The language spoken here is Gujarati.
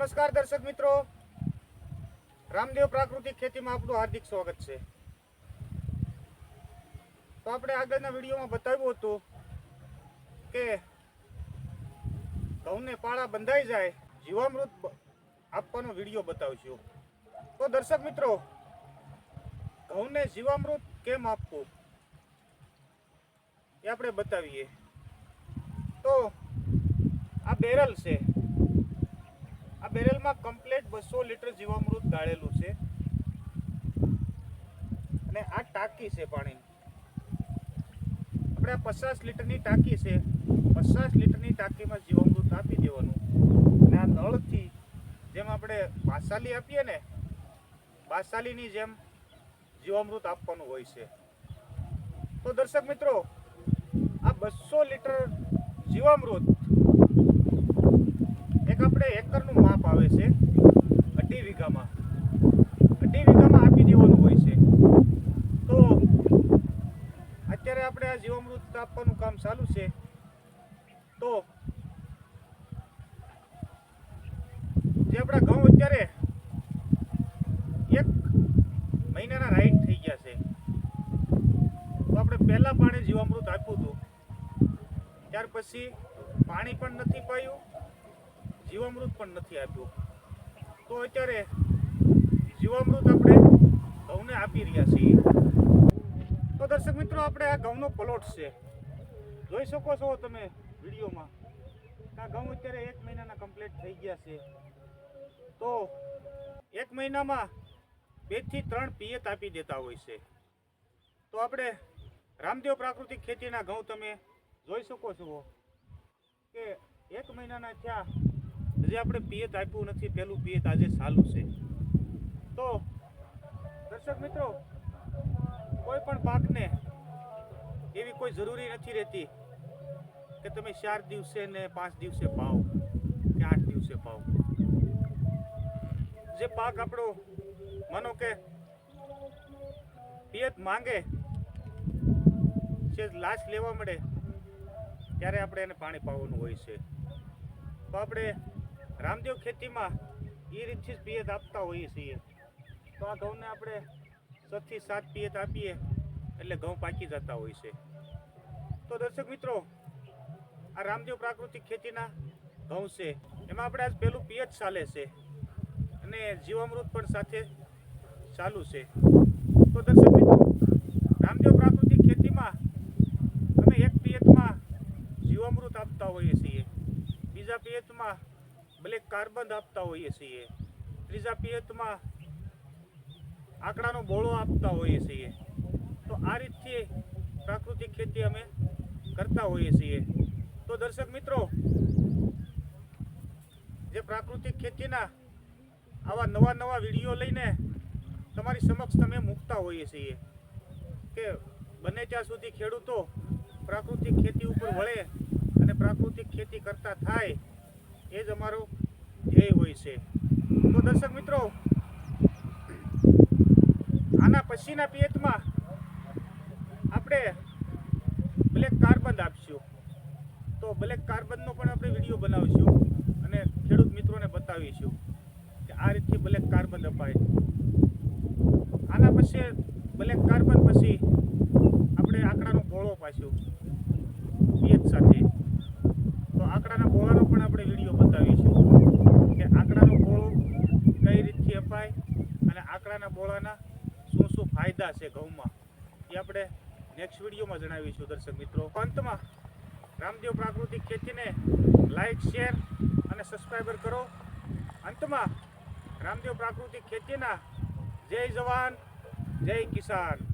નમસ્કાર દર્શક મિત્રો. રામદેવ પ્રાકૃતિક ખેતીમાં આપનું હાર્દિક સ્વાગત છે. તો આપણે આગળના વિડીયોમાં બતાવ્યું હતું કે ઘઉંને પાળા બંધાઈ જાય, જીવામૃત આપવાનો વીડિયો બતાવશું તો દર્શક મિત્રો, ઘઉંને જીવામૃત કેમ આપવું? એ આપણે બતાવીએ. તો આ બેરલ છે. આ બેરલમાં કમ્પ્લીટ બસો લીટર જીવામૃત ગાળેલું છે. અને આ ટાંકી છે પાણીની. આપણે આ પચાસ લીટરની ટાંકી છે, પચાસ લીટરની ટાંકીમાં જીવામૃત આપી દેવાનું. અને આ નળથી જેમ આપણે બાસાલી આપીએ ને બાસાલીની જેમ જીવામૃત આપવાનું હોય છે. તો દર્શક મિત્રો, આ બસો લીટર જીવામૃત એક આપણે એકરનું માપ આવે છે અઢી વીઘામાં. અઢી વીઘામાં આપી દેવાનું હોય છે. તો અત્યારે આપણે આ જીવામૃત આપવાનું કામ ચાલુ છે. તો જે આપણા ઘઉં અત્યારે એક મહિનાના રાઈટ થઈ ગયા છે. તો આપણે પહેલા પાણી જીવામૃત આપ્યું હતું. ત્યાર પછી પાણી પણ નથી પાયું. જીવામૃત પણ નથી આપ્યું. તો અત્યારે જીવામૃત આપણે ઘઉંને આપી રહ્યા છીએ. તો દર્શક મિત્રો, આપણે આ ઘઉંનો પ્લોટ છે. જોઈ શકો છો તમે વિડીયોમાં આ ઘઉં અત્યારે એક મહિનાના કમ્પ્લીટ થઈ ગયા છે. તો એક મહિનામાં બેથી ત્રણ પિયત આપી દેતા હોય છે. તો આપણે રામદેવ પ્રાકૃતિક ખેતીના ઘઉં તમે જોઈ શકો છો કે એક મહિનાના થયા હજી આપણે પિયત આપ્યું નથી પહેલું પિયત આજે ચાલુ છે. તો, દર્શક મિત્રો, કોઈ પણ પાકને એવી કોઈ જરૂરી નથી રહેતી કે તમે ચાર દિવસે ને પાંચ દિવસે પાવ કે આઠ દિવસે પાવ. જે પાક આપણો માનો કે પિયત માંગે છે લાશ લેવા મળે, ત્યારે આપણે એને પાણી પાવાનું હોય છે. તો આપણે રામદેવ ખેતીમાં એ રીતથી જ પિયત આપતા હોઈએ છીએ. તો આ ઘઉંને આપણે છથી સાત પિયત આપીએ એટલે ઘઉં પાકી જતા હોય છે. તો દર્શક મિત્રો, આ રામદેવ પ્રાકૃતિક ખેતીના ઘઉં છે. એમાં આપણે આજ પહેલું પિયત ચાલે છે અને જીવામૃત પણ સાથે ચાલુ છે. તો દર્શક મિત્રો, રામદેવ પ્રાકૃતિક ખેતીમાં અમે એક પિયતમાં જીવામૃત આપતા હોઈએ છીએ. બીજા પિયતમાં બ્લેક કાર્બન આપતા હોઈએ છીએ, ત્રીજા પિયતમાં આંકડાનો બોળો આપતા હોઈએ છીએ. તો આ રીતથી પ્રાકૃતિક ખેતી અમે કરતા હોઈએ છીએ. તો દર્શક મિત્રો, જે પ્રાકૃતિક ખેતીના આવા નવા નવા વીડિયો લઈને તમારી સમક્ષ તમે મૂકતા હોઈએ છીએ કે બને ત્યાં સુધી ખેડૂતો પ્રાકૃતિક ખેતી ઉપર વળે અને પ્રાકૃતિક ખેતી કરતા થાય એ જ અમારો ધ્યેય હોય છે. તો દર્શક મિત્રો, આના પછીના પિયતમાં આપણે બ્લેક કાર્બન આપશું. તો બ્લેક કાર્બનનો પણ આપણે વીડિયો બનાવીશું અને ખેડૂત મિત્રોને બતાવીશું કે આ રીતથી બ્લેક કાર્બન અપાય. આના પછી બ્લેક કાર્બન પછી આપણે આંકડાનો ગોળો પાછું પિયત સાથે. તો આંકડાના ગોળાનો પણ આપણે વીડિયો બતાવીશું કે આંકડાનો ગોળો કઈ રીતથી અપાય અને બોળાના શું શું ફાયદા છે ઘઉંમાં? એ આપણે નેક્સ્ટ વિડીયોમાં જણાવીશું દર્શક મિત્રો. અંતમાં રામદેવ પ્રાકૃતિક ખેતીને લાઈક શેર અને સબસ્ક્રાઈબર કરો. અંતમાં રામદેવ પ્રાકૃતિક ખેતીના જય જવાન, જય કિસાન.